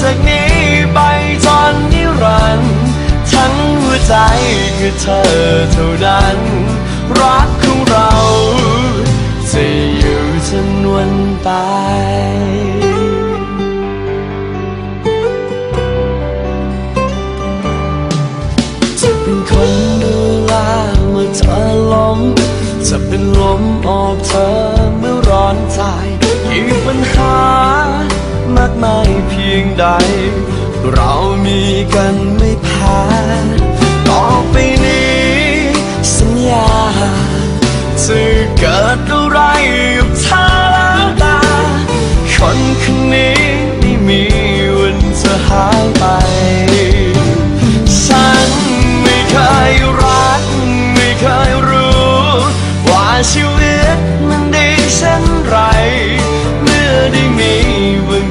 จากนี้ไปจนนิรันดร์ทั้งหัวใจคือเธอเท่านั้น รักของเราจะอยู่จนวันตายจะเป็นคนดูแลเมื่อเธอล้มจะเป็นลมโอบเธอเมื่อร้อนใจยิ่งปัญหา งใด เรามีกันไม่แพ้ต่อไปนี้ สัญญาจะเกิดอะไรกับเธอแล้วตา คนคนนี้ไม่มีวันจะหายไป ฉันไม่เคยรัก ไม่เคยรู้ ว่าชีวิตมันดีเช่นไร